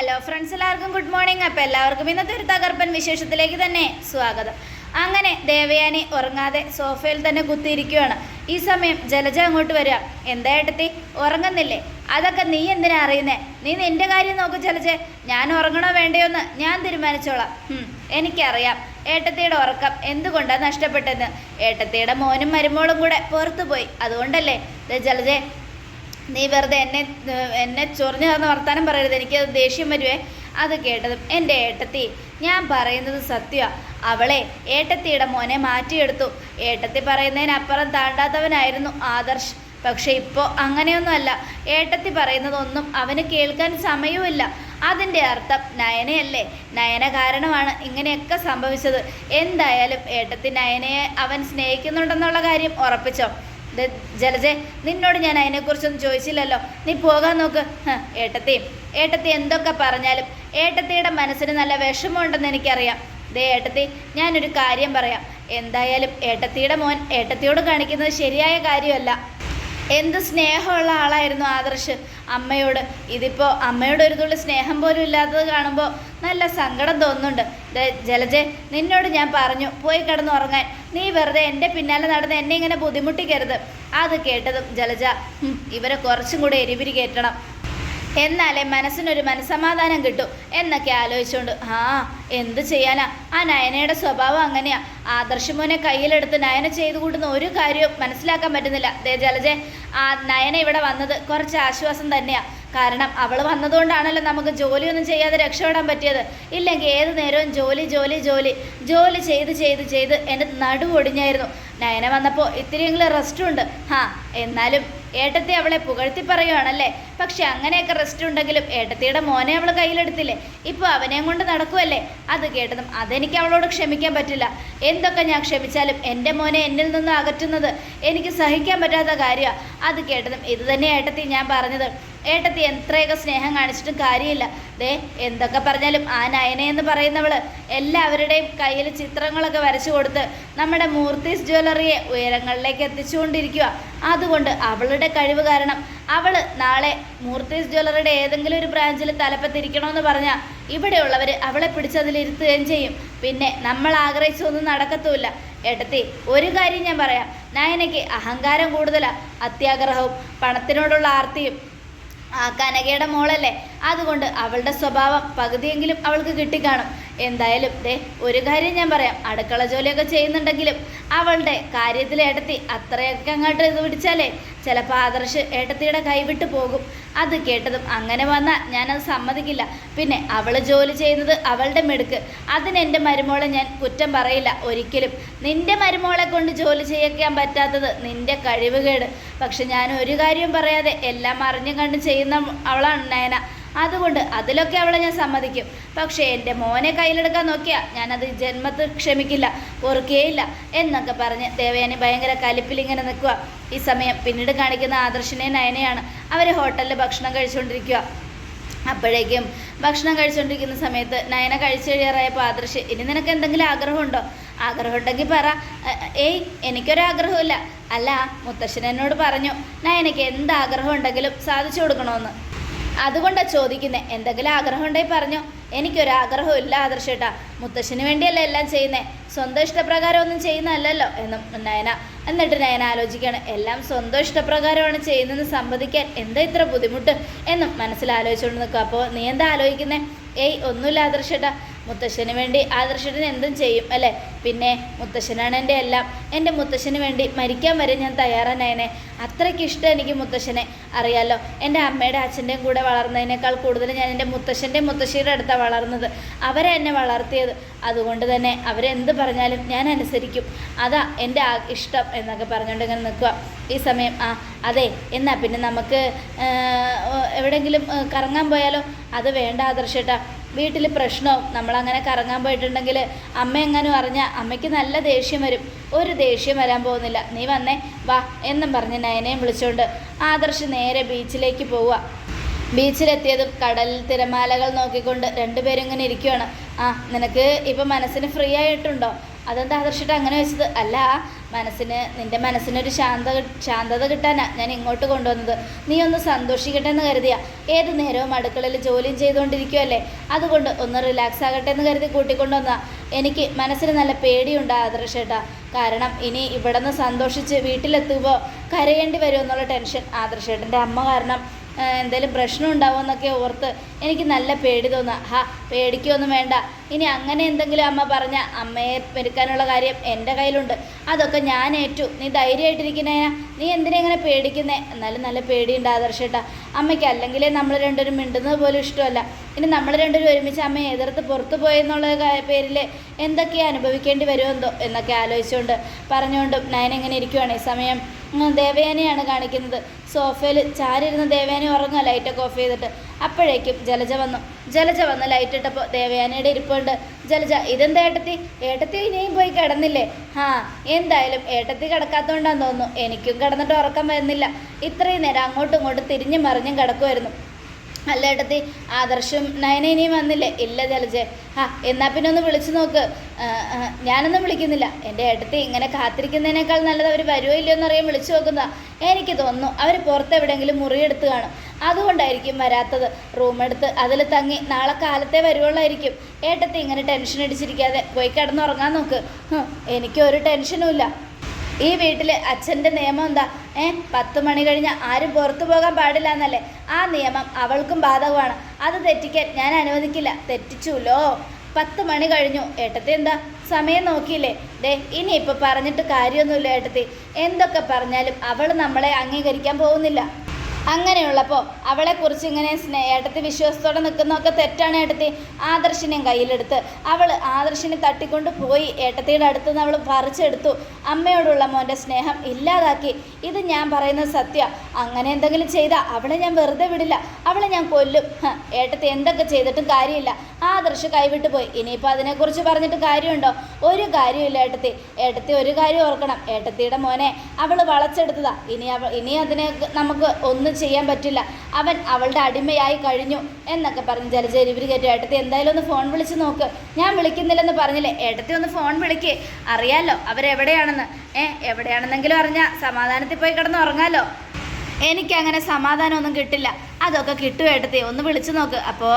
Hello friends എല്ലാവർക്കും good morning അപ്പോൾ എല്ലാവർക്കും ഇന്നത്തെ ഒരു തകർപ്പൻ വിശേഷത്തിലേക്ക് തന്നെ സ്വാഗതം. അങ്ങനെ ദേവയാനി ഉറങ്ങാതെ സോഫയിൽ തന്നെ കുത്തിയിരിക്കുകയാണ്. ഈ സമയം ജലജ അങ്ങോട്ട് വരിക. എന്താ ഏട്ടത്തി? ഉറങ്ങുന്നില്ലേ? അതൊക്കെ നീ എന്തിനാ അറിയുന്നേ? നീ നിന്റെ കാര്യം നോക്ക് ജലജ. ഞാൻ ഉറങ്ങണോ വേണ്ടയോ എന്ന് ഞാൻ തീരുമാനിച്ചോളാം. എനിക്കറിയാം. ഏട്ടത്തിയുടെ ഉറക്കം എന്തുകൊണ്ടാണ് നഷ്ടപ്പെട്ടെന്ന്. ഏട്ടത്തിയുടെ മോനും മരുമോളും കൂടെ പുറത്തുപോയി. അതുകൊണ്ടല്ലേ ജലജെ നീ വെറുതെ എന്നെ എന്നെ ചൊറിഞ്ഞു തന്ന വർത്താനം പറയരുത്. എനിക്ക് ദേഷ്യം വരുവേ. അത് കേട്ടതും എന്റെ ഏട്ടത്തി ഞാൻ പറയുന്നത് സത്യമാണ് അവളെ ഏട്ടത്തിയുടെ മോനെ മാറ്റിയെടുത്തു. ഏട്ടത്തി പറയുന്നതിനപ്പുറം താണ്ടാത്തവനായിരുന്നു ആദർശ്. പക്ഷെ ഇപ്പോൾ അങ്ങനെയൊന്നുമല്ല. ഏട്ടത്തി പറയുന്നതൊന്നും അവന് കേൾക്കാൻ സമയവുമില്ല. അതിന്റെ അർത്ഥം നയനയല്ലേ? നയന കാരണമാണ് ഇങ്ങനെയൊക്കെ സംഭവിച്ചത്. എന്തായാലും ഏട്ടത്തി നയനയെ അവൻ സ്നേഹിക്കുന്നുണ്ടെന്നുള്ള കാര്യം ഉറപ്പിച്ചോ? ജലജെ നിന്നോട് ഞാൻ അതിനെക്കുറിച്ചൊന്നും ചോദിച്ചില്ലല്ലോ. നീ പോകാൻ നോക്ക്. ഏട്ടത്തി ഏട്ടത്തി എന്തൊക്കെ പറഞ്ഞാലും ഏട്ടത്തിയുടെ മനസ്സിന് നല്ല വിഷമമുണ്ടെന്ന് എനിക്കറിയാം. ദേ ഏട്ടത്തി ഞാനൊരു കാര്യം പറയാം. എന്തായാലും ഏട്ടത്തിയുടെ മോൻ ഏട്ടത്തിയോട് കാണിക്കുന്നത് ശരിയായ കാര്യമല്ല. എന്ത് സ്നേഹമുള്ള ആളായിരുന്നു ആദർശ്. അമ്മയോട് ഇതിപ്പോൾ അമ്മയോട് ഒരു തുള്ളി സ്നേഹം പോലും ഇല്ലാത്തത് കാണുമ്പോൾ നല്ല സങ്കടം തോന്നുന്നുണ്ട്. ജലജെ നിന്നോട് ഞാൻ പറഞ്ഞു പോയി കിടന്ന് ഉറങ്ങാൻ നീ വെറുതെ എന്റെ പിന്നാലെ നടന്ന് എന്നെ ഇങ്ങനെ ബുദ്ധിമുട്ടിക്കരുത്. അത് കേട്ടതും ജലജ ഇവരെ കുറച്ചും കൂടെ എരിപിരി കയറ്റണം എന്നാലേ മനസ്സിനൊരു മനസമാധാനം കിട്ടും എന്നൊക്കെ ആലോചിച്ചുകൊണ്ട് ആ എന്ത് ചെയ്യാനാ? ആ നയനയുടെ സ്വഭാവം അങ്ങനെയാ. ആദർശമോനെ കയ്യിലെടുത്ത് നയന ചെയ്തു കൂട്ടുന്ന ഒരു കാര്യവും മനസ്സിലാക്കാൻ പറ്റുന്നില്ല. ദേ ജലജെ ആ നയന ഇവിടെ വന്നത് കുറച്ച് ആശ്വാസം തന്നെയാ. കാരണം അവൾ വന്നതുകൊണ്ടാണല്ലോ നമുക്ക് ജോലിയൊന്നും ചെയ്യാതെ രക്ഷപ്പെടാൻ പറ്റിയത്. ഇല്ലെങ്കിൽ ഏത് നേരവും ജോലി ജോലി ജോലി ജോലി ചെയ്ത് ചെയ്ത് ചെയ്ത് എന്റെ നടു ഒടിഞ്ഞായിരുന്നു. നയന വന്നപ്പോൾ ഇത്തിരിയെങ്കിലും റെസ്റ്റും ഉണ്ട്. ഹാ എന്നാലും ഏട്ടത്തി അവളെ പുകഴ്ത്തി പറയുവാണല്ലേ. പക്ഷെ അങ്ങനെയൊക്കെ റെസ്റ്റ് ഉണ്ടെങ്കിലും ഏട്ടത്തിയുടെ മോനെ അവൾ കയ്യിലെടുത്തില്ലേ? ഇപ്പോൾ അവനെയും കൊണ്ട് നടക്കുമല്ലേ അത് കേട്ടതും അതെനിക്ക് അവളോട് ക്ഷമിക്കാൻ പറ്റില്ല. എന്തൊക്കെ ഞാൻ ക്ഷമിച്ചാലും എന്റെ മോനെ എന്നിൽ നിന്ന് അകറ്റുന്നത് എനിക്ക് സഹിക്കാൻ പറ്റാത്ത കാര്യമാണ്. അത് കേട്ടതും ഇത് തന്നെ ഏട്ടത്തി ഞാൻ പറഞ്ഞത്. ഏട്ടത്തി എത്രയൊക്കെ സ്നേഹം കാണിച്ചിട്ടും കാര്യമില്ല. ദേ എന്തൊക്കെ പറഞ്ഞാലും ആ നയന എന്ന് പറയുന്നവൾ എല്ലാവരുടെയും കയ്യിൽ ചിത്രങ്ങളൊക്കെ വരച്ചു കൊടുത്ത് നമ്മുടെ മൂർത്തീസ് ജ്വല്ലറിയെ ഉയരങ്ങളിലേക്ക് എത്തിച്ചുകൊണ്ടിരിക്കുക അതുകൊണ്ട് അവളുടെ കഴിവ് കാരണം അവൾ നാളെ മൂർത്തീസ് ജ്വല്ലറിയുടെ ഏതെങ്കിലും ഒരു ബ്രാഞ്ചിൽ തലപ്പത്തിരിക്കണമെന്ന് പറഞ്ഞാൽ ഇവിടെയുള്ളവർ അവളെ പിടിച്ചതിലിരുത്തുകയും ചെയ്യും. പിന്നെ നമ്മൾ ആഗ്രഹിച്ചൊന്നും നടക്കത്തുമില്ല. ഏട്ടത്തി ഒരു കാര്യം ഞാൻ പറയാം. നയനയ്ക്ക് അഹങ്കാരം കൂടുതലാണ് അത്യാഗ്രഹവും പണത്തിനോടുള്ള ആർത്തിയും ആ കനകയുടെ മോളല്ലേ? അതുകൊണ്ട് അവളുടെ സ്വഭാവം പകുതിയെങ്കിലും അവൾക്ക് കിട്ടിക്കാണും. എന്തായാലും ദേ ഒരു കാര്യം ഞാൻ പറയാം. അടുക്കള ജോലിയൊക്കെ ചെയ്യുന്നുണ്ടെങ്കിലും അവളുടെ കാര്യത്തിൽ ഏട്ടത്തി അത്രയൊക്കെ അങ്ങോട്ട് ഇത് പിടിച്ചാലേ ചിലപ്പോൾ ആദർശ് ഏട്ടത്തിയുടെ കൈവിട്ട് പോകും. അത് കേട്ടതും അങ്ങനെ വന്നാൽ ഞാനത് സമ്മതിക്കില്ല. പിന്നെ അവൾ ജോലി ചെയ്യുന്നത് അവളുടെ മെടുക്ക്. അതിന് എന്റെ മരുമോളെ ഞാൻ കുറ്റം പറയില്ല ഒരിക്കലും. നിന്റെ മരുമോളെ കൊണ്ട് ജോലി ചെയ്യിക്കാൻ പറ്റാത്തത് നിന്റെ കഴിവുകേട് പക്ഷെ ഞാൻ ഒരു കാര്യം പറയാതെ എല്ലാം അറിഞ്ഞും കണ്ട് ചെയ്യുന്ന അവളാണ് നയന. അതുകൊണ്ട് അതിലൊക്കെ അവളെ ഞാൻ സമ്മതിക്കും. പക്ഷേ എന്റെ മോനെ കയ്യിലെടുക്കാൻ നോക്കിയാൽ ഞാനത് ജന്മത്തിൽ ക്ഷമിക്കില്ല ഓർക്കുകയില്ല എന്നൊക്കെ പറഞ്ഞ് ദേവയാനി ഭയങ്കര കലിപ്പിലിങ്ങനെ നിൽക്കുക ഈ സമയം പിന്നീട് കാണിക്കുന്ന ആദർശിനെ നയനയാണ്. അവർ ഹോട്ടലിൽ ഭക്ഷണം കഴിച്ചുകൊണ്ടിരിക്കുക അപ്പോഴേക്കും ഭക്ഷണം കഴിച്ചുകൊണ്ടിരിക്കുന്ന സമയത്ത് നയന കഴിച്ചു കഴിയാറായപ്പോൾ ആദർശ് ഇനി നിനക്ക് എന്തെങ്കിലും ആഗ്രഹമുണ്ടോ? ആഗ്രഹം ഉണ്ടെങ്കിൽ പറ. "എ- ഏയ് എനിക്കൊരാഗ്രഹമില്ല അല്ല മുത്തശ്ശൻ എന്നോട് പറഞ്ഞു നയനയ്ക്ക് എന്ത് ആഗ്രഹം ഉണ്ടെങ്കിലും സാധിച്ചു കൊടുക്കണമെന്ന്. അതുകൊണ്ടാണ് ചോദിക്കുന്നത് എന്തെങ്കിലും ആഗ്രഹം ഉണ്ടെങ്കിൽ എനിക്കൊരു ആഗ്രഹം ഇല്ല ആദർശേട്ടാ. മുത്തശ്ശിന് വേണ്ടിയല്ലേ എല്ലാം ചെയ്യുന്നത് സ്വന്തം ഇഷ്ടപ്രകാരം ഒന്നും ചെയ്യുന്നതല്ലല്ലോ എന്നും നയന. എന്നിട്ട് നയന ആലോചിക്കുകയാണ് എല്ലാം സ്വന്തം ഇഷ്ടപ്രകാരമാണ് ചെയ്യുന്നതെന്ന് സമ്മതിക്കാൻ എന്താ ഇത്ര ബുദ്ധിമുട്ട്? എന്നും മനസ്സിലാലോചിച്ചുകൊണ്ട് നിൽക്കുക അപ്പോൾ നീ എന്താ ആലോചിക്കുന്നത് ഏയ് ഒന്നുമില്ല ആദർശേട്ടാ. മുത്തശ്ശന് വേണ്ടി ആദർശത്തിന് എന്തും ചെയ്യും അല്ലേ? പിന്നെ മുത്തശ്ശനാണ് എന്റെ എല്ലാം. എന്റെ മുത്തശ്ശന് വേണ്ടി മരിക്കാൻ വരെ ഞാൻ തയ്യാറാനായനെ അത്രയ്ക്ക് ഇഷ്ടം എനിക്ക് മുത്തശ്ശനെ. അറിയാലോ എന്റെ അമ്മയുടെ അച്ഛന്റെയും കൂടെ വളർന്നതിനേക്കാൾ കൂടുതൽ ഞാൻ എന്റെ മുത്തശ്ശന്റെയും മുത്തശ്ശിയുടെ അടുത്താണ് വളർന്നത്. അവരെ എന്നെ വളർത്തിയത്. അതുകൊണ്ട് തന്നെ അവരെന്ത് പറഞ്ഞാലും ഞാൻ അനുസരിക്കും. അതാ എന്റെ ഇഷ്ടം എന്നൊക്കെ പറഞ്ഞുകൊണ്ട് ഇങ്ങനെ നിൽക്കുക. ഈ സമയം ആ അതെ എന്നാ പിന്നെ നമുക്ക് എവിടെയെങ്കിലും കറങ്ങാൻ പോയാലോ? അത് വേണ്ട ആദർശേട്ടാ വീട്ടിൽ പ്രശ്നവും നമ്മളങ്ങനെ കറങ്ങാൻ പോയിട്ടുണ്ടെങ്കിൽ അമ്മ എങ്ങാനും അറിഞ്ഞാൽ അമ്മയ്ക്ക് നല്ല ദേഷ്യം വരും. ഒരു ദേഷ്യം വരാൻ പോകുന്നില്ല. നീ വന്നേ വാ എന്നും പറഞ്ഞ് നയനയും വിളിച്ചുകൊണ്ട് ആദർശ് നേരെ ബീച്ചിലേക്ക് പോവുക. ബീച്ചിലെത്തിയതും കടൽ തിരമാലകൾ നോക്കിക്കൊണ്ട് രണ്ടുപേരും ഇങ്ങനെ ഇരിക്കുകയാണ് ആ നിനക്ക് ഇപ്പം മനസ്സിന് ഫ്രീ ആയിട്ടുണ്ടോ? അതെന്താ ആദർശിട്ട് അങ്ങനെ വെച്ചത്? അല്ല മനസ്സിന് നിന്റെ മനസ്സിനൊരു ശാന്ത ശാന്തത കിട്ടാനാ ഞാൻ ഇങ്ങോട്ട് കൊണ്ടുവന്നത്. നീ ഒന്ന് സന്തോഷിക്കട്ടെ എന്ന് കരുതിയ. ഏത് നേരവും അടുക്കളയിൽ ജോലിയും ചെയ്തുകൊണ്ടിരിക്കുമല്ലേ അതുകൊണ്ട് ഒന്ന് റിലാക്സ് ആകട്ടെ എന്ന് കരുതി കൂട്ടിക്കൊണ്ടുവന്ന എനിക്ക് മനസ്സിന് നല്ല പേടിയുണ്ട് ആദർശേട്ടാ. കാരണം ഇനി ഇവിടെ നിന്ന് സന്തോഷിച്ച് വീട്ടിലെത്തുമ്പോൾ കരയേണ്ടി വരുമെന്നുള്ള ടെൻഷൻ ആദർശേട്ടന്റെ അമ്മ കാരണം എന്തെങ്കിലും പ്രശ്നം ഉണ്ടാവുമെന്നൊക്കെ ഓർത്ത് എനിക്ക് നല്ല പേടി തോന്നുക ഹാ പേടിക്കൊന്നും വേണ്ട. ഇനി അങ്ങനെ എന്തെങ്കിലും അമ്മ പറഞ്ഞ അമ്മയെ പെരുക്കാനുള്ള കാര്യം എന്റെ കയ്യിലുണ്ട്. അതൊക്കെ ഞാൻ ഏറ്റു. നീ ധൈര്യമായിട്ടിരിക്കുന്നേ? നീ എന്തിനാ ഇങ്ങനെ പേടിക്കുന്നേ? എന്നാലും നല്ല പേടിയുണ്ട് ആദർശേട്ടാ. അമ്മയ്ക്ക് അല്ലെങ്കിലേ നമ്മൾ രണ്ടുപേരും മിണ്ടുന്നത് പോലും ഇഷ്ടമല്ല. ഇനി നമ്മൾ രണ്ടുപേരും ഒരുമിച്ച് അമ്മയെ എതിർത്ത് പുറത്തു പോയെന്നുള്ള പേരിൽ എന്തൊക്കെയാണ് അനുഭവിക്കേണ്ടി വരുമെന്തോ എന്നൊക്കെ ആലോചിച്ചുകൊണ്ട് പറഞ്ഞുകൊണ്ടും നയൻ എങ്ങനെ ഇരിക്കുവാണ്. ഈ സമയം ദേവയാനിയാണ് കാണിക്കുന്നത്. സോഫയിൽ ചാരിരുന്ന് ദേവയാനി ഉറങ്ങുക ലൈറ്റൊക്കെ ഓഫ് ചെയ്തിട്ട്. അപ്പോഴേക്കും ജലജ വന്നു. ജലജ വന്ന് ലൈറ്റ് ഇട്ടപ്പോൾ ദേവയാനിയുടെ ഇരിപ്പുണ്ട്. ജലജ ഇതെന്താ ഏട്ടത്തി? ഏട്ടത്തി ഇനിയും പോയി കിടന്നില്ലേ? ആ എന്തായാലും ഏട്ടത്തി കിടക്കാത്തതുകൊണ്ടാന്ന് തോന്നുന്നു. എനിക്കും കിടന്നിട്ട് ഉറക്കം വരുന്നില്ല. ഇത്രയും നേരം അങ്ങോട്ടും ഇങ്ങോട്ടും തിരിഞ്ഞും മറിഞ്ഞും കിടക്കുമായിരുന്നു അല്ല ഏട്ടത്തി ആദർശം നയന ഇനിയും വന്നില്ലേ? ഇല്ല ജലജെ. ആ എന്നാ പിന്നെ ഒന്ന് വിളിച്ചു നോക്ക്. ഞാനൊന്നും വിളിക്കുന്നില്ല. എന്റെ ഏട്ടത്തി ഇങ്ങനെ കാത്തിരിക്കുന്നതിനേക്കാൾ നല്ലത് അവർ വരുമോ ഇല്ലയോ എന്നറിയാൻ വിളിച്ചു നോക്കുന്നതാ. എനിക്ക് തോന്നുന്നു അവർ പുറത്ത് എവിടെയെങ്കിലും മുറിയെടുത്ത് കാണും. അതുകൊണ്ടായിരിക്കും വരാത്തത്. റൂമെടുത്ത് അതിൽ തങ്ങി നാളെ കാലത്തെ വരുവുള്ളായിരിക്കും ഏട്ടത്തി ഇങ്ങനെ ടെൻഷൻ അടിച്ചിരിക്കാതെ പോയി കിടന്നുറങ്ങാൻ നോക്ക്. എനിക്കൊരു ടെൻഷനും ഇല്ല. ഈ വീട്ടിൽ അച്ഛന്റെ നിയമം എന്താ? ഏ പത്ത് മണി കഴിഞ്ഞ് ആരും പുറത്തു പോകാൻ പാടില്ല എന്നല്ലേ? ആ നിയമം അവൾക്കും ബാധകമാണ്. അത് തെറ്റിക്കാൻ ഞാൻ അനുവദിക്കില്ല. തെറ്റിച്ചുല്ലോ. പത്ത് മണി കഴിഞ്ഞു. ഏട്ടത്തി എന്താ? സമയം നോക്കിയില്ലേ? ദേ ഇനി ഇനിയിപ്പോൾ പറഞ്ഞിട്ട് കാര്യമൊന്നുമില്ല ഏട്ടത്തി. എന്തൊക്കെ പറഞ്ഞാലും അവൾ നമ്മളെ അംഗീകരിക്കാൻ പോകുന്നില്ല. അങ്ങനെയുള്ളപ്പോൾ അവളെക്കുറിച്ച് ഇങ്ങനെ സ്നേ ഏട്ടത്തി വിശ്വാസത്തോടെ നിൽക്കുന്നതൊക്കെ തെറ്റാണ് ഏട്ടത്തി. ആദർശിനെയും കയ്യിലെടുത്ത് അവൾ ആദർശിനെ തട്ടിക്കൊണ്ട് പോയി ഏട്ടത്തിയുടെ അടുത്ത് നിന്ന് അവൾ പറിച്ചെടുത്തു. അമ്മയോടുള്ള മോന്റെ സ്നേഹം ഇല്ലാതാക്കി. ഇത് ഞാൻ പറയുന്നത് സത്യ. അങ്ങനെ എന്തെങ്കിലും ചെയ്താൽ അവളെ ഞാൻ വെറുതെ വിടില്ല. അവളെ ഞാൻ കൊല്ലും. ഏട്ടത്തി എന്തൊക്കെ ചെയ്തിട്ടും കാര്യമില്ല. ആദർശ് കൈവിട്ട് പോയി. ഇനിയിപ്പോൾ അതിനെക്കുറിച്ച് പറഞ്ഞിട്ട് കാര്യമുണ്ടോ? ഒരു കാര്യമില്ല ഏട്ടത്തി. ഏട്ടത്തി ഒരു കാര്യം ഓർക്കണം. ഏട്ടത്തിയുടെ മോനെ അവൾ വളച്ചെടുത്തതാ. ഇനി അവ ഇനി അതിനെ നമുക്ക് ഒന്നും ചെയ്യാൻ പറ്റില്ല. അവൻ അവളുടെ അടിമയായി കഴിഞ്ഞു എന്നൊക്കെ പറഞ്ഞ് ജലജേരിവർ കയറ്റി. ഏട്ടത്തി എന്തായാലും ഒന്ന് ഫോൺ വിളിച്ച് നോക്ക്. ഞാൻ വിളിക്കുന്നില്ലെന്ന് പറഞ്ഞില്ലേ? ഏട്ടത്തി ഒന്ന് ഫോൺ വിളിക്ക്. അറിയാലോ അവരെവിടെയാണെന്ന്. ഏ എവിടെയാണെന്നെങ്കിലും അറിഞ്ഞാൽ സമാധാനത്തിൽ പോയി കിടന്ന് ഉറങ്ങാലോ. എനിക്കങ്ങനെ സമാധാനമൊന്നും കിട്ടില്ല. അതൊക്കെ കിട്ടുവേട്ടത്തി ഒന്ന് വിളിച്ചു നോക്ക്. അപ്പോൾ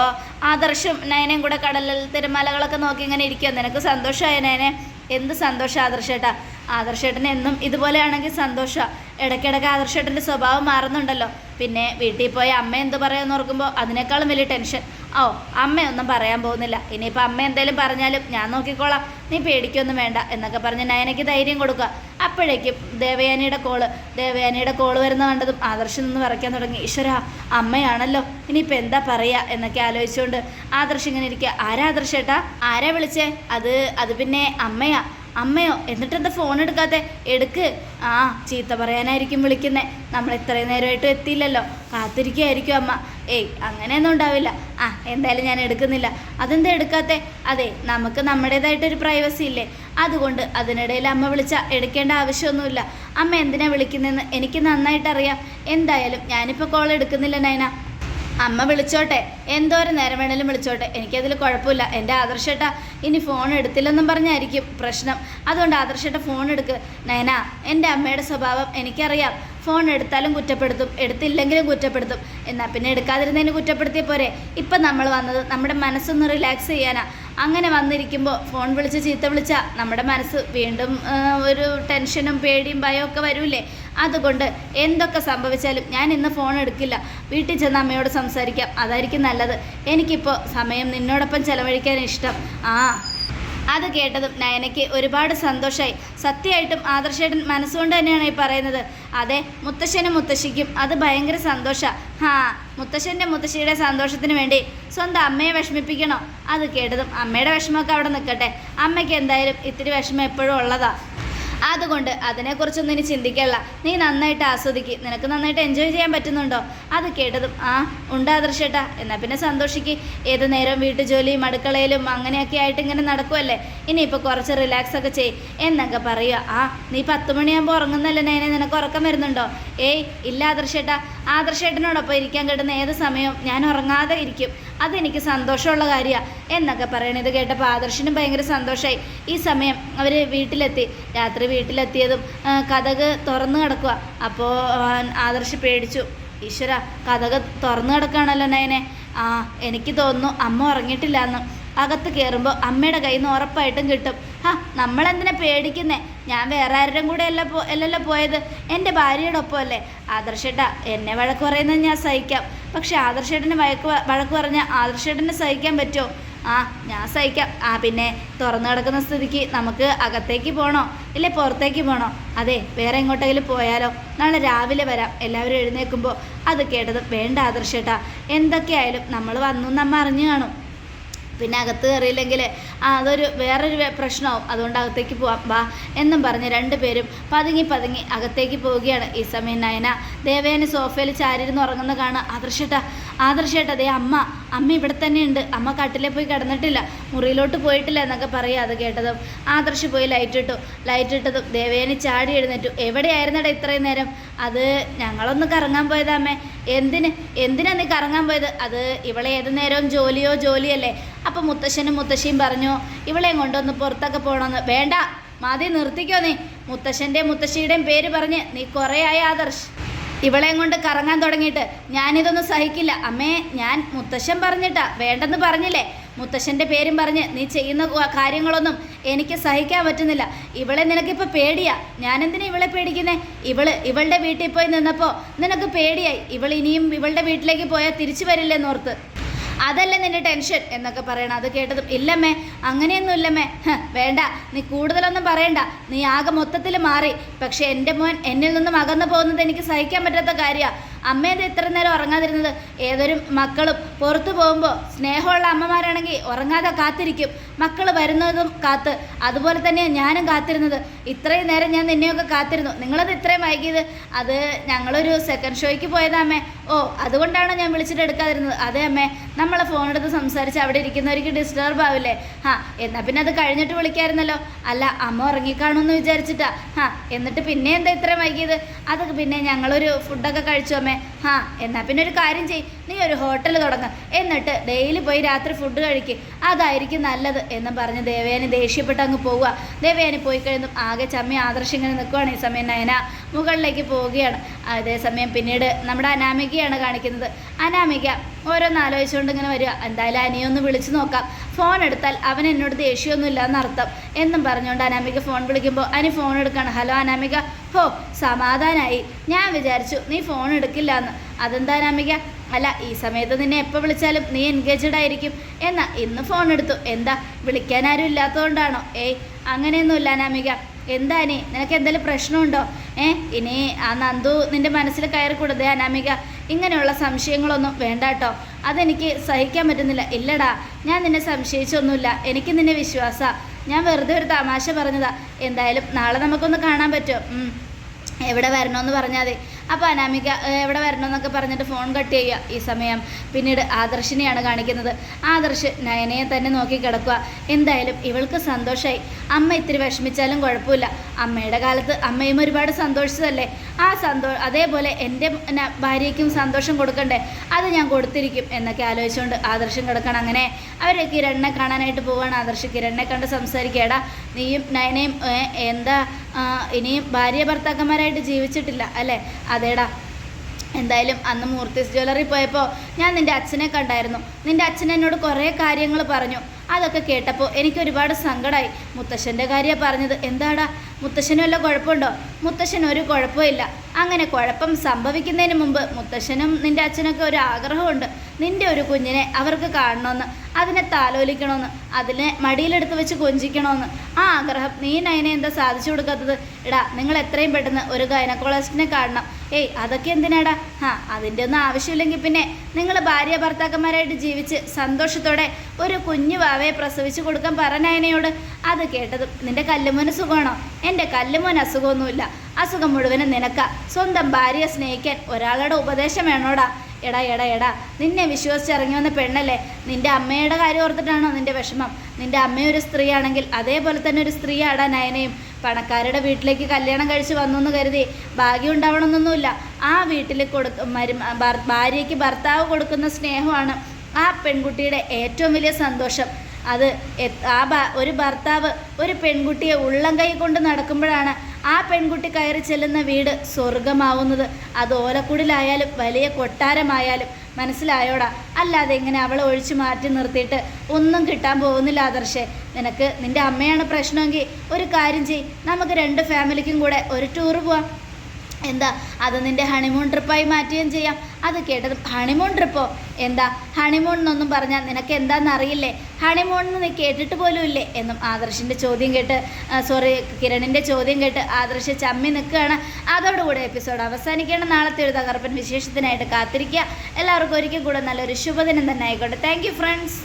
ആദർശം നയനയും കൂടെ കടലിൽ തിരമാലകളൊക്കെ നോക്കി ഇങ്ങനെ ഇരിക്കുക നിനക്ക് സന്തോഷമായ നയനെ? എന്ത് സന്തോഷം ആദർശേട്ടാ ആദർശേട്ടന് എന്നും ഇതുപോലെയാണെങ്കിൽ സന്തോഷമാണ് ഇടയ്ക്കിടയ്ക്ക് ആദർശേട്ടന്റെ സ്വഭാവം മാറുന്നുണ്ടല്ലോ. പിന്നെ വീട്ടിൽ പോയി അമ്മ എന്ത് പറയുമെന്ന് ഓർക്കുമ്പോൾ അതിനേക്കാളും വലിയ ടെൻഷൻ. ഓ അമ്മയൊന്നും പറയാൻ പോകുന്നില്ല. ഇനിയിപ്പോൾ അമ്മ എന്തെങ്കിലും പറഞ്ഞാലും ഞാൻ നോക്കിക്കോളാം. നീ പേടിക്കൊന്നും വേണ്ട എന്നൊക്കെ പറഞ്ഞ് നയനയ്ക്ക് ധൈര്യം കൊടുക്കുക. അപ്പോഴേക്കും ദേവയാനിയുടെ കോൾ ദേവയാനിയുടെ കോൾ വരുന്ന കണ്ടതും ആദർശൻ നിന്ന് വരയ്ക്കാൻ തുടങ്ങി. ഈശ്വര അമ്മയാണല്ലോ. ഇനിയിപ്പോൾ എന്താ പറയുക എന്നൊക്കെ ആലോചിച്ചുകൊണ്ട് ആദർശ് ഇങ്ങനെ ഇരിക്കുക. ആരാ ആദർശേട്ടാ? ആരാ വിളിച്ചേ? അത് അത് പിന്നെ അമ്മയാ. അമ്മയോ എന്നിട്ടെന്താ ഫോൺ എടുക്കാത്തെ? എടുക്ക്. ആ ചീത്ത പറയാനായിരിക്കും വിളിക്കുന്നേ. നമ്മൾ ഇത്രയും നേരമായിട്ട് എത്തിയില്ലല്ലോ. കാത്തിരിക്കുകയായിരിക്കും അമ്മ. ഏയ് അങ്ങനെയൊന്നും ഉണ്ടാവില്ല. ആ എന്തായാലും ഞാൻ എടുക്കുന്നില്ല. അതെന്താ എടുക്കാത്തെ? അതെ നമുക്ക് നമ്മുടേതായിട്ടൊരു പ്രൈവസി ഇല്ലേ? അതുകൊണ്ട് അതിനിടയിൽ അമ്മ വിളിച്ച എടുക്കേണ്ട ആവശ്യമൊന്നുമില്ല. അമ്മ എന്തിനാ വിളിക്കുന്നതെന്ന് എനിക്ക് നന്നായിട്ട് അറിയാം എന്തായാലും ഞാനിപ്പോൾ കോൾ എടുക്കുന്നില്ല നൈന അമ്മ വിളിച്ചോട്ടെ. എന്തോരം നേരം വേണേലും വിളിച്ചോട്ടെ. എനിക്കതിൽ കുഴപ്പമില്ല. എന്റെ ആദർശേട്ട ഇനി ഫോൺ എടുത്തില്ലെന്നും പറഞ്ഞായിരിക്കും പ്രശ്നം. അതുകൊണ്ട് ആദർശേട്ട ഫോൺ എടുക്ക്. നയന എന്റെ അമ്മയുടെ സ്വഭാവം എനിക്കറിയാം. ഫോൺ എടുത്താലും കുറ്റപ്പെടുത്തും എടുത്തില്ലെങ്കിലും കുറ്റപ്പെടുത്തും. എന്നാൽ പിന്നെ എടുക്കാതിരുന്നതിന് കുറ്റപ്പെടുത്തിയ പോരെ. ഇപ്പം നമ്മൾ വന്നത് നമ്മുടെ മനസ്സൊന്ന് റിലാക്സ് ചെയ്യാനാ. അങ്ങനെ വന്നിരിക്കുമ്പോൾ ഫോൺ വിളിച്ച് ചീത്ത വിളിച്ചാൽ നമ്മുടെ മനസ്സ് വീണ്ടും ഒരു ടെൻഷനും പേടിയും ഭയവും ഒക്കെ വരൂലേ അതുകൊണ്ട് എന്തൊക്കെ സംഭവിച്ചാലും ഞാൻ ഇന്ന് ഫോൺ എടുക്കില്ല. വീട്ടിൽ ചെന്ന് അമ്മയോട് സംസാരിക്കാം. അതായിരിക്കും നല്ലത്. എനിക്കിപ്പോൾ സമയം നിന്നോടൊപ്പം ചെലവഴിക്കാൻ ഇഷ്ടം. ആ അത് കേട്ടതും നയനയ്ക്ക് ഒരുപാട് സന്തോഷമായി സത്യമായിട്ടും ആദർശേട്ടൻ മനസ്സുകൊണ്ട് തന്നെയാണ് ഈ പറയുന്നത്. അതെ മുത്തശ്ശനും മുത്തശ്ശിക്കും അത് ഭയങ്കര സന്തോഷമാണ് ഹാ മുത്തശ്ശന്റെ മുത്തശ്ശിയുടെ സന്തോഷത്തിന് വേണ്ടി സ്വന്തം അമ്മയെ വിഷമിപ്പിക്കണോ? അത് കേട്ടതും അമ്മയുടെ വിഷമമൊക്കെ അവിടെ നിൽക്കട്ടെ. അമ്മയ്ക്ക് എന്തായാലും ഇത്തിരി വിഷമം എപ്പോഴും ഉള്ളതാണ് അതുകൊണ്ട് അതിനെക്കുറിച്ചൊന്നും ഇനി ചിന്തിക്കല്ല. നീ നന്നായിട്ട് ആസ്വദിക്ക്. നിനക്ക് നന്നായിട്ട് എൻജോയ് ചെയ്യാൻ പറ്റുന്നുണ്ടോ? അത് കേട്ടതും ആ ഉണ്ടാദൃശ്യട്ടാ എന്നാൽ പിന്നെ സന്തോഷിക്ക്. ഏത് നേരം വീട്ടു ജോലിയും അടുക്കളയിലും അങ്ങനെയൊക്കെ ആയിട്ട് ഇങ്ങനെ നടക്കുമല്ലേ ഇനിയിപ്പോൾ കുറച്ച് റിലാക്സ് ഒക്കെ ചെയ് എന്നൊക്കെ പറയുക ആ നീ പത്ത് മണിയാകുമ്പോൾ ഉറങ്ങുന്നല്ലേ നേനെ നിനക്ക് ഉറക്കം വരുന്നുണ്ടോ? ഏയ് ഇല്ല ആദർശേട്ടാ. ആദർശേട്ടനോടൊപ്പം ഇരിക്കാൻ കിട്ടുന്ന ഏത് സമയവും ഞാൻ ഉറങ്ങാതെ ഇരിക്കും. അതെനിക്ക് സന്തോഷമുള്ള കാര്യമാണ് എന്നൊക്കെ പറയണത് കേട്ടപ്പോൾ ആദർശിനും ഭയങ്കര സന്തോഷമായി ഈ സമയം അവർ വീട്ടിലെത്തി. രാത്രി വീട്ടിലെത്തിയതും കഥക് തുറന്നു കിടക്കുക അപ്പോൾ ആദർശ് പേടിച്ചു. ഈശ്വര കഥക് തുറന്നു കിടക്കുകയാണല്ലോ നയനെ. ആ എനിക്ക് തോന്നുന്നു അമ്മ ഉറങ്ങിയിട്ടില്ല എന്ന് അകത്ത് കയറുമ്പോൾ അമ്മയുടെ കയ്യിൽ നിന്ന് ഉറപ്പായിട്ടും കിട്ടും. ആ നമ്മളെന്തിനാ പേടിക്കുന്നേ? ഞാൻ വേറെ ആരുടെയും കൂടെ അല്ല പോ അല്ലല്ലോ പോയത്? എന്റെ ഭാര്യയുടെ ഒപ്പമല്ലേ ആദർശേട്ട എന്നെ വഴക്ക് പറയുന്നത് ഞാൻ സഹിക്കാം. പക്ഷെ ആദർശേട്ടന് വഴക്ക് വഴക്ക് പറഞ്ഞാൽ ആദർശേട്ടന് സഹിക്കാൻ പറ്റുമോ? ആ ഞാൻ സഹിക്കാം. ആ പിന്നെ തുറന്നു കിടക്കുന്ന സ്ഥിതിക്ക് നമുക്ക് അകത്തേക്ക് പോകണോ ഇല്ലേ പുറത്തേക്ക് പോകണോ അതെ വേറെ എങ്ങോട്ടെങ്കിലും പോയാലോ? നാളെ രാവിലെ വരാം. എല്ലാവരും എഴുന്നേൽക്കുമ്പോൾ അത് കേട്ടത് വേണ്ട ആദർശേട്ടാ. എന്തൊക്കെയായാലും നമ്മൾ വന്നു നമ്മൾ അറിഞ്ഞു കാണും. പിന്നെ അകത്ത് കയറിയില്ലെങ്കിൽ അതൊരു വേറൊരു പ്രശ്നമാവും. അതുകൊണ്ട് അകത്തേക്ക് പോവാം. വാ എന്നും പറഞ്ഞ് രണ്ടുപേരും പതുങ്ങി പതുങ്ങി അകത്തേക്ക് പോവുകയാണ്. ഈ സമയം നയന ദേവേനെ സോഫയിൽ ചാരിരുന്ന് ഉറങ്ങുന്ന കാണാം. ആദർശേട്ടാ ആദർശേട്ടാ ദേ അമ്മ അമ്മ ഇവിടെ തന്നെ ഉണ്ട് അമ്മ കട്ടിലെ പോയി കിടന്നിട്ടില്ല. മുറിയിലോട്ട് പോയിട്ടില്ല എന്നൊക്കെ പറയുക അത് കേട്ടതും ആദർശ് പോയി ലൈറ്റ് ഇട്ടു. ലൈറ്റ് ഇട്ടതും ദേവേനെ ചാടി എഴുന്നേറ്റു. എവിടെയായിരുന്നടാ ഇത്രയും നേരം? അത് ഞങ്ങളൊന്ന് കറങ്ങാൻ പോയതാ അമ്മേ. എന്തിന്? എന്തിനാ നീ കറങ്ങാൻ പോയത്? അത് ഇവളെ ഏത് നേരവും ജോലിയോ ജോലിയല്ലേ? അപ്പം മുത്തശ്ശനും മുത്തശ്ശിയും പറഞ്ഞു ഇവളെയും കൊണ്ടൊന്ന് പുറത്തൊക്കെ പോകണമെന്ന് വേണ്ട മതി നിർത്തിക്കോ നീ. മുത്തശ്ശന്റെയും മുത്തശ്ശിയുടെയും പേര് പറഞ്ഞ് നീ കുറേ ആയി ആദർശ്. ഇവളെയും കൊണ്ട് കറങ്ങാൻ തുടങ്ങിയിട്ട് ഞാനിതൊന്നും സഹിക്കില്ല. അമ്മേ ഞാൻ മുത്തശ്ശൻ പറഞ്ഞിട്ടാ വേണ്ടെന്ന് പറഞ്ഞില്ലേ മുത്തശ്ശന്റെ പേരും പറഞ്ഞ് നീ ചെയ്യുന്ന കാര്യങ്ങളൊന്നും എനിക്ക് സഹിക്കാൻ പറ്റുന്നില്ല. ഇവളെ നിനക്കിപ്പോൾ പേടിയാ? ഞാനെന്തിനാ ഇവളെ പേടിക്കുന്നേ? ഇവൾ ഇവളുടെ വീട്ടിൽ പോയി നിന്നപ്പോൾ നിനക്ക് പേടിയായി. ഇവൾ ഇനിയും ഇവളുടെ വീട്ടിലേക്ക് പോയാൽ തിരിച്ചു വരില്ലെന്നോർത്ത്. അതല്ലേ നിന്റെ ടെൻഷൻ? എന്നൊക്കെ പറയണം. അത് കേട്ടതും ഇല്ലമ്മേ അങ്ങനെയൊന്നും ഇല്ലമ്മേ. വേണ്ട. നീ കൂടുതലൊന്നും പറയണ്ട. നീ ആകെ മൊത്തത്തിൽ മാറി. പക്ഷെ എന്റെ മോൻ എന്നിൽ നിന്നും അകന്നു പോകുന്നത് എനിക്ക് സഹിക്കാൻ പറ്റാത്ത കാര്യമാണ് അമ്മയത് എത്ര നേരം ഉറങ്ങാതിരുന്നത്. ഏതൊരു മക്കളും പുറത്തു പോകുമ്പോൾ സ്നേഹമുള്ള അമ്മമാരാണെങ്കിൽ ഉറങ്ങാതെ കാത്തിരിക്കും. മക്കൾ വരുന്നതും കാത്ത്. അതുപോലെ തന്നെയാണ് ഞാനും കാത്തിരുന്നത്. ഇത്രയും നേരം ഞാൻ നിന്നെയൊക്കെ കാത്തിരുന്നു. നിങ്ങളത് ഇത്രയും വൈകിയത് അത് ഞങ്ങളൊരു സെക്കൻഡ് ഷോയ്ക്ക് പോയതാ അമ്മേ. ഓ അതുകൊണ്ടാണ് ഞാൻ വിളിച്ചിട്ട് എടുക്കാതിരുന്നത്. അതെ അമ്മേ നമ്മളെ ഫോൺ എടുത്ത് സംസാരിച്ച് അവിടെ ഇരിക്കുന്നവർക്ക് ഡിസ്റ്റർബ് ആവില്ലേ? ഹാ എന്നാൽ പിന്നെ അത് കഴിഞ്ഞിട്ട് വിളിക്കായിരുന്നല്ലോ. അല്ല അമ്മ ഉറങ്ങിക്കാണുമെന്ന് വിചാരിച്ചിട്ടാ. ഹാ എന്നിട്ട് പിന്നെ എന്താ ഇത്രയും വൈകിയത്? അതൊക്കെ പിന്നെ ഞങ്ങളൊരു ഫുഡൊക്കെ കഴിച്ചു അമ്മേ. ആ എന്നാൽ പിന്നെ ഒരു കാര്യം ചെയ് നീ ഒരു ഹോട്ടൽ തുടങ്ങ. എന്നിട്ട് ഡെയിലി പോയി രാത്രി ഫുഡ് കഴിക്ക്. അതായിരിക്കും നല്ലത് എന്ന് പറഞ്ഞ് ദേവയാനി ദേഷ്യപ്പെട്ട് അങ്ങ് പോവുക. ദേവേനെ പോയി കഴിയുമ്പോൾ ആകെ ചമ്മി ആദർശം ഇങ്ങനെ നിൽക്കുവാണ് ഈ സമയം നയന. മുകളിലേക്ക് പോവുകയാണ്. അതേസമയം പിന്നീട് നമ്മുടെ അനാമികയാണ് കാണിക്കുന്നത്. അനാമിക ഓരോന്ന് ആലോചിച്ചുകൊണ്ട് ഇങ്ങനെ വരിക. എന്തായാലും അനിയൊന്ന് വിളിച്ചു നോക്കാം. ഫോൺ എടുത്താൽ അവൻ എന്നോട് ദേഷ്യമൊന്നുമില്ല എന്നർത്ഥം എന്നും പറഞ്ഞുകൊണ്ട് അനാമിക ഫോൺ വിളിക്കുമ്പോൾ അനി ഫോൺ എടുക്കാണ്. ഹലോ അനാമിക. ഹോ സമാധാനായി. ഞാൻ വിചാരിച്ചു നീ ഫോൺ എടുക്കില്ല എന്ന് അതെന്താ അനാമിക? അല്ല ഈ സമയത്ത് നിന്നെ എപ്പോൾ വിളിച്ചാലും നീ എൻഗേജഡ് ആയിരിക്കും. എന്നാ ഇന്ന് ഫോൺ എടുത്തു. എന്താ വിളിക്കാൻ ആരും ഇല്ലാത്തതുകൊണ്ടാണോ ഏയ് അങ്ങനെയൊന്നുമില്ല അനാമിക. എന്താ നീ നിനക്ക് എന്തെങ്കിലും പ്രശ്നമുണ്ടോ? ഏ ഇനി ആ നന്ദു നിന്റെ മനസ്സിൽ കയറി കൊടുത്തേ അനാമിക. ഇങ്ങനെയുള്ള സംശയങ്ങളൊന്നും വേണ്ട കേട്ടോ അതെനിക്ക് സഹിക്കാൻ പറ്റുന്നില്ല. ഇല്ലടാ ഞാൻ നിന്നെ സംശയിച്ചൊന്നുമില്ല. എനിക്ക് നിന്നെ വിശ്വാസ. ഞാൻ വെറുതെ ഒരു തമാശ പറഞ്ഞതാ. എന്തായാലും നാളെ നമുക്കൊന്ന് കാണാൻ പറ്റുമോ. എവിടെ വരണമെന്ന് പറഞ്ഞാൽ അപ്പോൾ അനാമിക എവിടെ വരണമെന്നൊക്കെ പറഞ്ഞിട്ട് ഫോൺ കട്ട് ചെയ്യുക ഈ സമയം. പിന്നീട് ആദർശിനെയാണ് കാണിക്കുന്നത്. ആദർശ് നയനയെ തന്നെ നോക്കി കിടക്കുക. എന്തായാലും ഇവൾക്ക് സന്തോഷമായി അമ്മ ഇത്തിരി വിഷമിച്ചാലും കുഴപ്പമില്ല. അമ്മയുടെ കാലത്ത് അമ്മയും ഒരുപാട് സന്തോഷിച്ചതല്ലേ? ആ സന്തോ അതേപോലെ എന്റെ ഭാര്യയ്ക്കും സന്തോഷം കൊടുക്കണ്ടേ? അത് ഞാൻ കൊടുത്തിരിക്കും എന്നൊക്കെ ആലോചിച്ചുകൊണ്ട് ആദർശം കിടക്കണം അങ്ങനെ. അവർ കിരണിനെ കാണാനായിട്ട് പോവാണ് ആദർശ്. കിരണിനെ കണ്ട് സംസാരിക്കേടാ നീയും നയനയും എന്താ ഇനിയും ഭാര്യ ഭർത്താക്കന്മാരായിട്ട് ജീവിച്ചിട്ടില്ല അല്ലേ? അതേടാ. എന്തായാലും അന്ന് മൂർത്തിസ് ജ്വല്ലറി പോയപ്പോൾ ഞാൻ നിന്റെ അച്ഛനെ കണ്ടായിരുന്നു. നിന്റെ അച്ഛൻ എന്നോട് കുറേ കാര്യങ്ങൾ പറഞ്ഞു. അതൊക്കെ കേട്ടപ്പോൾ എനിക്ക് ഒരുപാട് സങ്കടമായി മുത്തശ്ശന്റെ കാര്യമാണ് പറഞ്ഞത് എന്താടാ? മുത്തശ്ശനും വല്ല കുഴപ്പമുണ്ടോ? മുത്തശ്ശൻ ഒരു കുഴപ്പമില്ല അങ്ങനെ കുഴപ്പം സംഭവിക്കുന്നതിന് മുമ്പ് മുത്തശ്ശനും നിന്റെ അച്ഛനൊക്കെ ഒരു ആഗ്രഹമുണ്ട്. നിന്റെ ഒരു കുഞ്ഞിനെ അവർക്ക് കാണണമെന്ന് അതിനെ താലോലിക്കണമെന്ന് അതിനെ മടിയിലെടുത്ത് വെച്ച് കൊഞ്ചിക്കണമെന്ന്. ആ ആഗ്രഹം നീ നയനെ എന്താ സാധിച്ചു കൊടുക്കാത്തത്? എടാ നിങ്ങൾ എത്രയും പെട്ടെന്ന് ഒരു ഗൈനക്കോളജിസ്റ്റിനെ കാണണം. ഏയ് അതൊക്കെ എന്തിനാടാ? ആ അതിന്റെ ഒന്നും ആവശ്യമില്ലെങ്കിൽ പിന്നെ നിങ്ങൾ ഭാര്യ ഭർത്താക്കന്മാരായിട്ട് ജീവിച്ച് സന്തോഷത്തോടെ ഒരു കുഞ്ഞു വാവയെ പ്രസവിച്ചു കൊടുക്കാൻ പറ നയനയോട്. അത് കേട്ടതും നിന്റെ കല്ലുമോന് സുഖമാണോ? എന്റെ കല്ലുമോന് അസുഖമൊന്നുമില്ല. അസുഖം മുഴുവനും നിനക്ക. സ്വന്തം ഭാര്യയെ സ്നേഹിക്കാൻ ഒരാളുടെ ഉപദേശം വേണോടാ. എടാ എടാ എടാ. നിന്നെ വിശ്വസിച്ചിറങ്ങി വന്ന പെണ്ണല്ലേ? നിന്റെ അമ്മയുടെ കാര്യം ഓർത്തിട്ടാണോ നിന്റെ വിഷമം? നിന്റെ അമ്മയൊരു സ്ത്രീയാണെങ്കിൽ അതേപോലെ തന്നെ ഒരു സ്ത്രീ സ്ത്രീയാടാ നയനയും. പണക്കാരുടെ വീട്ടിലേക്ക് കല്യാണം കഴിച്ച് വന്നു എന്ന് കരുതി ഭാഗ്യം ഉണ്ടാവണമെന്നൊന്നുമില്ല. ആ വീട്ടിൽ കൊടുക്ക മരു ഭാര്യയ്ക്ക് ഭർത്താവ് കൊടുക്കുന്ന സ്നേഹമാണ് ആ പെൺകുട്ടിയുടെ ഏറ്റവും വലിയ സന്തോഷം. അത് ആ ഒരു ഭർത്താവ് ഒരു പെൺകുട്ടിയെ ഉള്ളം കൈ കൊണ്ട് നടക്കുമ്പോഴാണ് ആ പെൺകുട്ടി കയറി ചെല്ലുന്ന വീട് സ്വർഗമാവുന്നത് അത് ഓലക്കുടിലായാലും വലിയ കൊട്ടാരമായാലും മനസ്സിലായോടാ. അല്ലാതെ ഇങ്ങനെ അവളെ ഒഴിച്ചു മാറ്റി നിർത്തിയിട്ട് ഒന്നും കിട്ടാൻ പോകുന്നില്ല ആദർശേ. നിനക്ക് നിന്റെ അമ്മയാണ് പ്രശ്നമെങ്കിൽ ഒരു കാര്യം ചെയ് നമുക്ക് രണ്ട് ഫാമിലിക്കും കൂടെ ഒരു ടൂർ പോവാം. എന്താ അത് നിന്റെ ഹണിമൂൺ ട്രിപ്പായി മാറ്റുകയും ചെയ്യാം. അത് കേട്ടത് ഹണിമൂൺ ട്രിപ്പോ എന്താ ഹണിമൂൺ എന്നൊന്നും പറഞ്ഞാൽ നിനക്ക് എന്താണെന്ന് അറിയില്ലേ? ഹണിമൂൺ എന്ന് നീ കേട്ടിട്ട് പോലും ഇല്ലേ? എന്നും ആദർശിന്റെ ചോദ്യം കേട്ട് സോറി കിരണിന്റെ ചോദ്യം കേട്ട് ആദർശ് ചമ്മി നിൽക്കുകയാണ്. അതോടുകൂടെ എപ്പിസോഡ് അവസാനിക്കുകയാണ്. നാളത്തെ ഒരു തകർപ്പൻ വിശേഷത്തിനായിട്ട് കാത്തിരിക്കുക. എല്ലാവർക്കും ഒരിക്കൽ കൂടെ നല്ലൊരു ശുഭദിനം തന്നെ ആയിക്കോട്ടെ. Thank friends